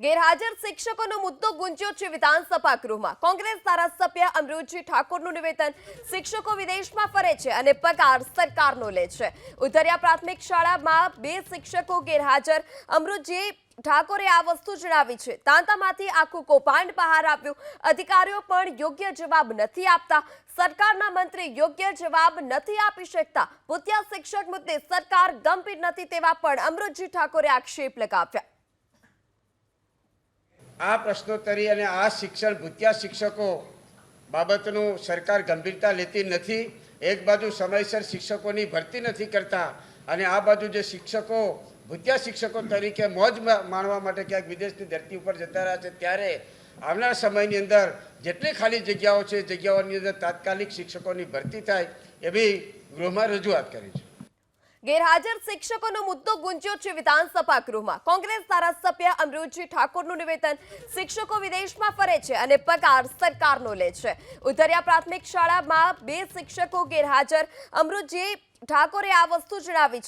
ગેરહાજર શિક્ષકોનો મુદ્દો ગુંજ્યો છે વિધાનસભા ગૃહમાં. કોંગ્રેસ ધારાસભ્ય અમૃતજી ઠાકોરનું નિવેદન શિક્ષકો વિદેશમાં ફરે છે અને પગાર સરકારનો લે છે. ઉધરિયા પ્રાથમિક શાળામાં બે શિક્ષકો ગેરહાજર. અમૃતજી ઠાકોરે આ વસ્તુ જણાવી છે. તાંતામાંથી આખું કૌભાંડ બહાર આવ્યું. અધિકારીઓ પણ યોગ્ય જવાબ નથી આપતા. સરકારના મંત્રી યોગ્ય જવાબ નથી આપી શકતા. ભૂતિયા શિક્ષક મુદ્દે સરકાર ગંભીર નથી તેવા પણ અમૃતજી ઠાકોરે આક્ષેપ લગાવ્યા. આ પ્રશ્નોત્તરી અને આ શિક્ષણ, ભૂત્યા શિક્ષકો બાબતનું સરકાર ગંભીરતા લેતી નથી. એક બાજુ સમયસર શિક્ષકોની ભરતી નથી કરતા અને આ બાજુ જે શિક્ષકો, ભૂત્યા શિક્ષકો તરીકે મોજ માણવા માટે ક્યાંક વિદેશની ધરતી ઉપર જતા રહ્યા છે, ત્યારે આવનાર સમયની અંદર જેટલી ખાલી જગ્યાઓ છે, જગ્યાઓની અંદર તાત્કાલિક શિક્ષકોની ભરતી થાય એવી ગૃહમાં રજૂઆત કરી છે. ગેરહાજર શિક્ષકોનો મુદ્દો ગુંજ્યો છે વિધાનસભા ગૃહમાં કોંગ્રેસ ધારાસભ્ય અમૃતજી ઠાકોરનું નિવેદન શિક્ષકો વિદેશમાં ફરે છે અને પગાર સરકારનો લે છે. ઉધરિયા પ્રાથમિક શાળામાં બે શિક્ષકો ગેરહાજર. અમૃતજી ઠાકોરે આ વસ્તુ જણાવી છે.